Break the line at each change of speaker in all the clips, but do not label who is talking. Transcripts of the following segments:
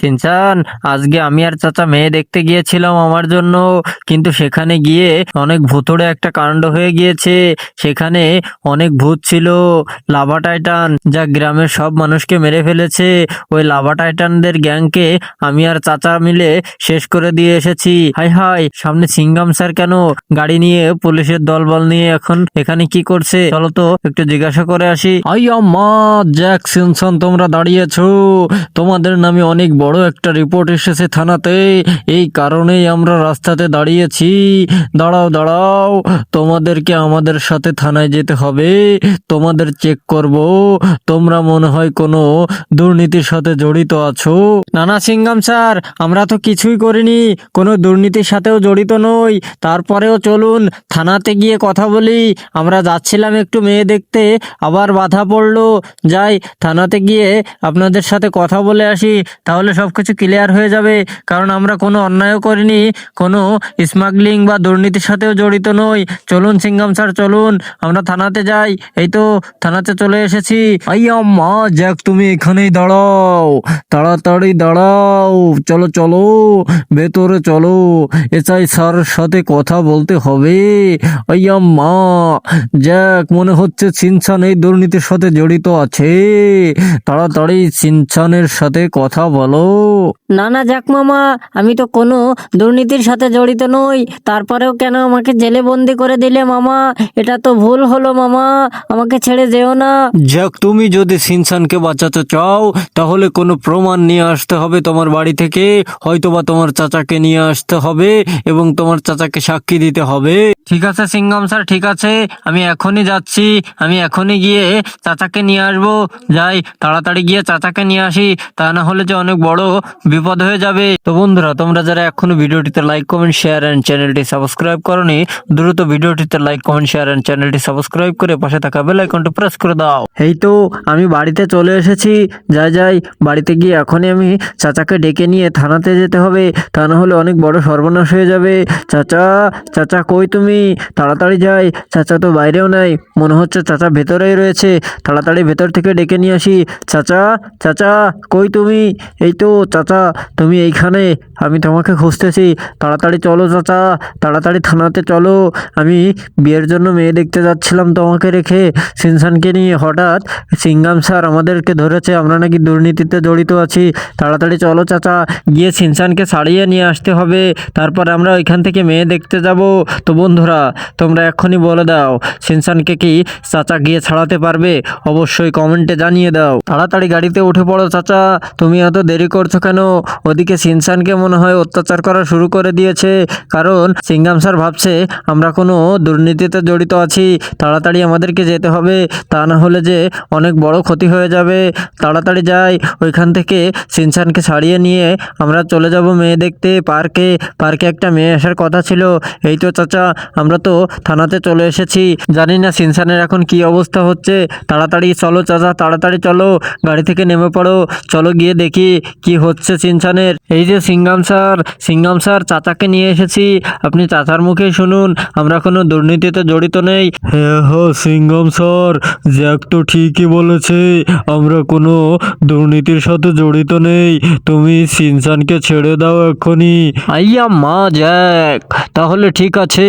Shinchan, আজকে আমি আর চাচা মেয়ে দেখতে গিয়েছিলাম আমার জন্য, কিন্তু সেখানে গিয়ে অনেক ভুতুড়ে একটা কাণ্ড হয়ে গিয়েছে। সেখানে অনেক ভূত ছিল। লাভা টাইটান, যা গ্রামের সব মানুষকে মেরে ফেলেছে। ওই লাভা টাইটানদের গ্যাংকে আমি আর চাচা মিলে শেষ করে দিয়ে এসেছি। হাই হাই, সামনে সিঙ্গাম স্যার কেন? গাড়ি নিয়ে, পুলিশের দলবল নিয়ে এখন এখানে কি করছে? চলো তো একটু জিজ্ঞাসা করে আসি। আইয়া মা জ্যাক সিনসন তোমরা দাঁড়িয়েছো তোমাদের নামে অনেক বড় একটা রিপোর্ট এসেছে থানাতে। এই কারণেই আমরা রাস্তাতে দাঁড়িয়েছি। দাঁড়াও দাঁড়াও। তোমাদেরকে আমাদের সাথে থানায় যেতে হবে। তোমাদের চেক করব। তোমরা মনে হয় কোনো দুর্নীতির সাথে জড়িত আছো। নানা সিংগাম স্যার, আমরা তো কিছুই করিনি। কোনো দুর্নীতির সাথেও জড়িত নই। তারপরেও চলুন, থানাতে গিয়ে কথা বলি। আমরা যাচ্ছিলাম একটু মেয়ে দেখতে, আবার বাধা পড়ল। যাই, থানাতে গিয়ে আপনাদের সাথে কথা বলে আসি। তাহলে সব কিছু ক্লিয়ার হয়ে যাবে। কারণ আমরা কোনো অন্যায়ও করিনি, কোনো স্মাগলিং বা দুর্নীতির সাথেও জড়িত নই। চলুন সিঙ্গাম স্যার, চলুন, আমরা থানাতে যাই। এই তো, থানাতে চলে এসেছি। আইয়া মা তুমি এখানেই দাঁড়াও। তাড়াতাড়ি দাঁড়াও। চলো চলো, ভেতরে চলো। এসআই স্যারের সাথে কথা বলতে হবে। আইয়া মা মনে হচ্ছে সিনসান এই দুর্নীতির সাথে জড়িত আছে। তাড়াতাড়ি সিনচানের সাথে কথা বলো।
না না যাক মামা, আমি তো কোনো দুর্নীতির সাথে জড়িত নই। তারপরেও কেন আমাকে জেলে বন্দি করে দিলে মামা? এটা তো ভুল হলো মামা, আমাকে ছেড়ে যেও না।
যাক, তুমি যদি সিনসানকে বাঁচাতে চাও, তাহলে কোনো প্রমাণ নিয়ে আসতে হবে তোমার বাড়ি থেকে। হয়তোবা তোমার চাচাকে নিয়ে আসতে হবে এবং তোমার চাচাকে সাক্ষী দিতে হবে। ঠিক আছে, সিঙ্গাম স্যার, ঠিক আছে। আমি এখনই যাচ্ছি, আমি এখনই গিয়ে চাচাকে নিয়ে আসব। যাই, তাড়াতাড়ি গিয়ে চাচাকে নিয়ে আসি, তা না হলে যে অনেক বড় বিপদ হয়ে যাবে। তো বন্ধুরা, তোমরা যারা এখনও ভিডিওটিতে লাইক কমেন্ট শেয়ার অ্যান্ড চ্যানেলটি সাবস্ক্রাইব করনি, দ্রুত ভিডিওটিতে লাইক কমেন্ট শেয়ার অ্যান্ড চ্যানেলটি সাবস্ক্রাইব করে পাশে থাকা বেল আইকনটি প্রেস করে দাও। এই তো, আমি বাড়িতে চলে এসেছি। যাই যাই, বাড়িতে গিয়ে এখনই আমি চাচাকে ডেকে নিয়ে থানাতে যেতে হবে। তা না হলে অনেক বড় সর্বনাশ হয়ে যাবে। চাচা চাচা, কই তুমি? তাড়াতাড়ি যাই। চাচা তো বাইরেও নাই। মনে হচ্ছে চাচা ভেতরেই রয়েছে। তাড়াতাড়ি ভেতর থেকে ডেকে নিয়ে আসি। চাচা চাচা, কই তুমি? এই তো, চাচা, তুমি এইখানে। আমি তোমাকে খুঁজতেছি। তাড়াতাড়ি চলো, চাচা। তাড়াতাড়ি থানাতে চলো। আমি বিয়ের জন্য মেয়ে দেখতে যাচ্ছিলাম তোমাকে রেখে। সিনসানকে নিয়ে হঠাৎ সিঙ্গাম স্যার আমাদেরকে ধরেছে। আমরা নাকি দুর্নীতিতে জড়িত আছি। তাড়াতাড়ি চলো, চাচা। গিয়ে সিনসানকে সারিয়ে নিয়ে আসতে হবে। তারপর আমরা ওইখান থেকে মেয়ে দেখতে যাব। তো বন্ধুরা, তোমরা এক্ষুনি বলে দাও, সিনসানকে কি চাচা গিয়ে ছাড়াতে পারবে? অবশ্যই কমেন্টে জানিয়ে দাও। তাড়াতাড়ি গাড়িতে উঠে পড়ো চাচা, তুমি এত দেরি করছ কেন? ওদিকে সিনসানকে মনে হয় অত্যাচার করা শুরু করে দিয়েছে, কারণ সিঙ্গাম স্যার ভাবছে, আমরা কোনো দুর্নীতিতে জড়িত আছি, তাড়াতাড়ি আমাদেরকে যেতে হবে, তা না হলে যে অনেক বড় ক্ষতি হয়ে যাবে। তাড়াতাড়ি যাই, ওইখান থেকে সিনসানকে ছাড়িয়ে নিয়ে আমরা চলে যাব মেয়ে দেখতে, পার্কে। পার্কে একটা মেয়ে আসার কথা ছিল। এই তো চাচা আমরা তো থানাতে চলে এসেছি। জানি না সিনসানের এখন কি অবস্থা হচ্ছে। তাড়াতাড়ি চলো চাচা, তাড়াতাড়ি চলো। গাড়ি থেকে নেমে পড়ো। চলো গিয়ে দেখি কি হচ্ছে সিনসানের। এই যে সিঙ্গাম স্যার সিঙ্গাম স্যার, চাচাকে নিয়ে এসেছি। আপনি চাচার মুখে শুনুন। আমরা কোনো দুর্নীতিতে জড়িত নেই। হ্যাঁ হ্যাঁ সিঙ্গাম স্যার, জ্যাক তো ঠিকই বলেছে। আমরা কোনো দুর্নীতির সাথে জড়িত নেই। তুমি সিনসানকে ছেড়ে দাও এক্ষুনি। আইয়া মা জ্যাক, তাহলে ঠিক আছে।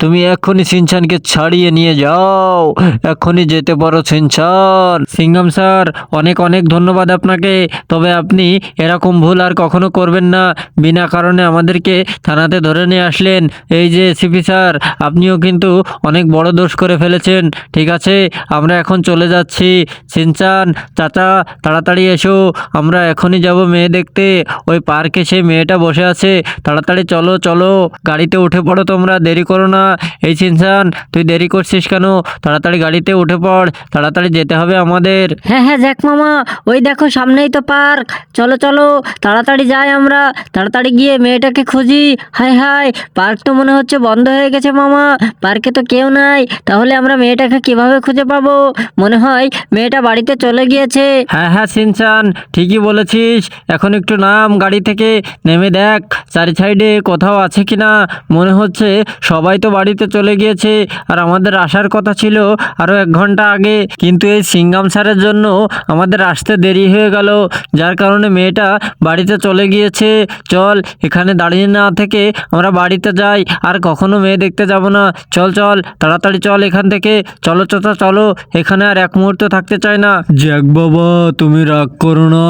তুমি এক্ষুনি সিনচানকে ছাড়িয়ে নিয়ে যাও। এক্ষুনি যেতে পারো সিনচান সিঙ্গাম স্যার, অনেক অনেক ধন্যবাদ আপনাকে। তবে আপনি এরকম ভুল আর কখনো করবেন না। বিনা কারণে আমাদেরকে থানাতে ধরে নিয়ে আসলেন। এই যে এসিপি স্যার, আপনিও কিন্তু অনেক বড় দোষ করে ফেলেছেন। ঠিক আছে, আমরা এখন চলে যাচ্ছি। সিনচান চাচা, তাড়াতাড়ি এসো। আমরা এখনই যাব মেয়ে দেখতে। ওই পার্কে সেই মেয়েটা বসে আছে। তাড়াতাড়ি চলো চলো। গাড়িতে উঠে পড়ো তোমরা, দেরি করো না। এই সিনচান তুই দেরি করছিস কেন? তাড়াতাড়ি গাড়িতে উঠে পড় তাড়াতাড়ি যেতে হবে আমাদের।
হ্যাঁ হ্যাঁ যাক মামা ওই দেখো সামনেই তো পার্ক। চলো চলো তাড়াতাড়ি যাই আমরা। তাড়াতাড়ি গিয়ে মেয়েটাকে খুঁজি। হাই হাই পার্ক তো মনে হচ্ছে বন্ধ হয়ে গেছে মামা। পার্কে তো কেউ নাই। তাহলে আমরা মেয়েটাকে কীভাবে খুঁজে পাবো? মনে হয় মেয়েটা বাড়িতে চলে গিয়েছে।
হ্যাঁ হ্যাঁ সিনচান ঠিকই বলেছিস। এখন একটু নাম গাড়ি থেকে নেমে দেখ। চারি সাইডে কোথাও আছে কিনা? মনে হচ্ছে সবাই তো বাড়িতে চলে গিয়েছে। আর আমাদের আসার কথা ছিল আরও এক ঘণ্টা আগে। কিন্তু এই সিঙ্গাম স্যারের জন্য আমাদের আসতে দেরি হয়ে গেল। যার কারণে মেয়েটা বাড়িতে চলে গিয়েছে। চল, এখানে দাঁড়িয়ে না থেকে আমরা বাড়িতে যাই। আর কখনো মেয়ে দেখতে যাব না। চল চল, তাড়াতাড়ি চল এখান থেকে। চলো, চাচা, চলো। এখানে আর এক মুহূর্ত থাকতে চায় না। জ্যাক বাবা, তুমি রাগ করো না।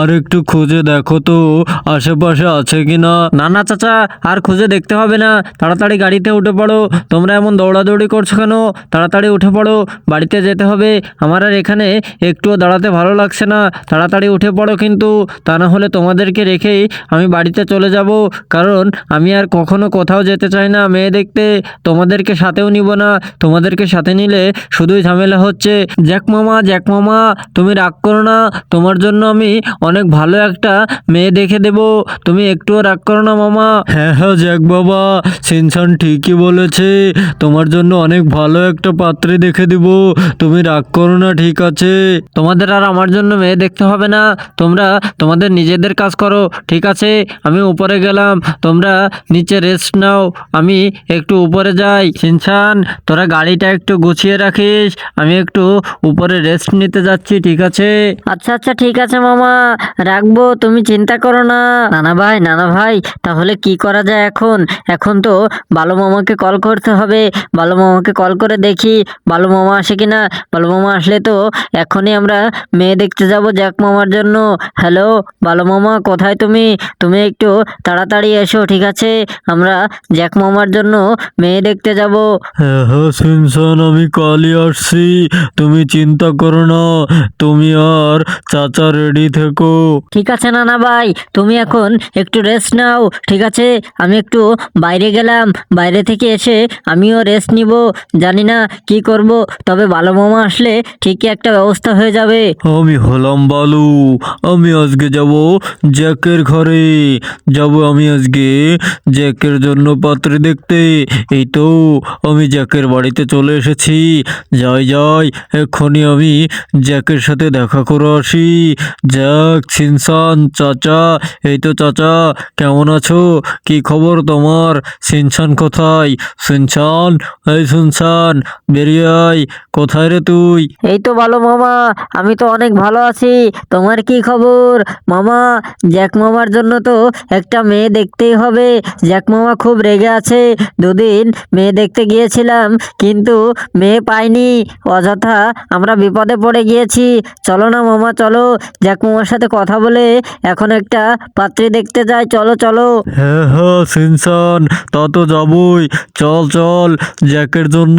আর একটু খুঁজে দেখো তো, আশেপাশে আছে কিনা। না না, চাচা, আর খুঁজে দেখতে হবে না। তাড়াতাড়ি গাড়িতে উঠে পড়ো। তোমরা এমন দৌড়াদৌড়ি করছ কেন? তাড়াতাড়ি উঠে পড়ো। বাড়িতে যেতে হবে। আমার আর এখানে একটুও দাঁড়াতে ভালো লাগছে না। তাড়াতাড়ি উঠে পড়ো কিন্তু। তা না হলে তোমাদেরকে রেখেই আমি বাড়িতে চলে যাব। কারণ আমি আর কখনো কোথাও যেতে চাই না মেয়ে দেখতে। তোমাদেরকে সাথেও নিব না। তোমাদেরকে সাথে নিলে শুধুই ঝামেলা হচ্ছে। জ্যাক মামা জ্যাক মামা, তুমি রাগ করো না। তোমার জন্য আমি অনেক ভালো একটা মেয়ে দেখে দেব। তুমি একটুও রাগ করো না মামা। হ্যাঁ হ্যাঁ জ্যাক বাবা। সিনসান ঠিকই বলেছে তোমার জন্য অনেক ভালো একটা পাত্রে দেখে দিব। তুমি রাগ করো না ঠিক আছে? তোমাদের আর আমার জন্য মেয়ে দেখতে হবে না। তোমরা তোমাদের নিজেদের কাজ করো ঠিক আছে? আমি উপরে গেলাম। তোমরা নিচে রেস্ট নাও। আমি একটু উপরে যাই। সিনসান তোরা গাড়িটা একটু গুছিয়ে রাখিস। আমি একটু উপরে রেস্ট নিতে যাচ্ছি ঠিক আছে?
আচ্ছা আচ্ছা ঠিক আছে মামা। রাখব তুমি চিন্তা করো না। নানা ভাই নানা ভাই তাহলে কি করা যায় এখন? এখন তো বালু মামাকে কল করতে হবে। বালু মামাকে কল করে দেখি বালু মামা আসে কিনা? বালু মামা আসলে তো এখনই আমরা মেয়ে দেখতে যাব জ্যাক মামার জন্য। হ্যালো বালু মামা কোথায় তুমি? তুমি একটু তাড়াতাড়ি এসো ঠিক আছে? আমরা জ্যাক মামার জন্য মেয়ে দেখতে যাব।
হ্যাঁ আমি কালই আসছি। তুমি চিন্তা করো না তুমি আর চাচা রেডি থেকো।
ঠিক আছে নানা ভাই তুমি এখন একটু রেস্ট নাও ঠিক আছে? আমি একটু বাইরে গেলাম বাইরে থেকে এসে আমিও রেস্ট নিব। জানি না কি করব, তবে ভালো মামা আসলে ঠিকই একটা ব্যবস্থা হয়ে যাবে।
আমি হলাম বালু, আমি আজকে যাব জ্যাকের ঘরে। যাব আমি আজকে জ্যাকের জন্য পাত্রী দেখতে। এই তো আমি জ্যাকের বাড়িতে চলে এসেছি। যাই যাই, এক্ষুনি আমি জ্যাকের সাথে দেখা করে আসি। জ্যাক, সিনসান, চাচা, এই তো চাচা, কেমন আছো? কি খবর তোমার? সিনসান কোথায়? সিনসান এই শুনছন বেরিয়ে কোথায় রে তুই?
এই তো ভালো মামা আমি তো অনেক ভালো আছি। তোমার কি খবর? মামা জ্যাক মামার জন্য তো একটা মেয়ে দেখতেই হবে। জ্যাক মামা খুব রেগে আছে। দুদিন মেয়ে দেখতে গিয়েছিলাম কিন্তু মেয়ে পাইনি। অযথা আমরা বিপদে পড়ে গিয়েছি। চলো না মামা চলো। জ্যাক মামার সাথে কথা বলে এখন একটা পাত্রী দেখতে যাই। চলো চলো।
হ্যাঁ হ্যাঁ সিনসান তত যাবই। চল চল, জ্যাকের জন্য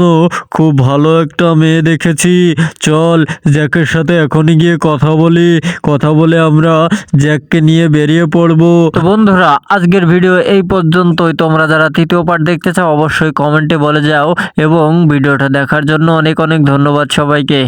খুব ভালো একটা মেয়ে দেখেছি। চল, জ্যাকের সাথে এখনই গিয়ে কথা বলি। কথা বলে আমরা জ্যাককে নিয়ে বেরিয়ে পড়ব। বন্ধুরা, আজকের ভিডিও এই পর্যন্তই। তোমরা যারা তৃতীয় পার্ট দেখতে চাও, অবশ্যই কমেন্টে বলে যাও। এবং ভিডিওটা দেখার জন্য অনেক অনেক ধন্যবাদ সবাইকে।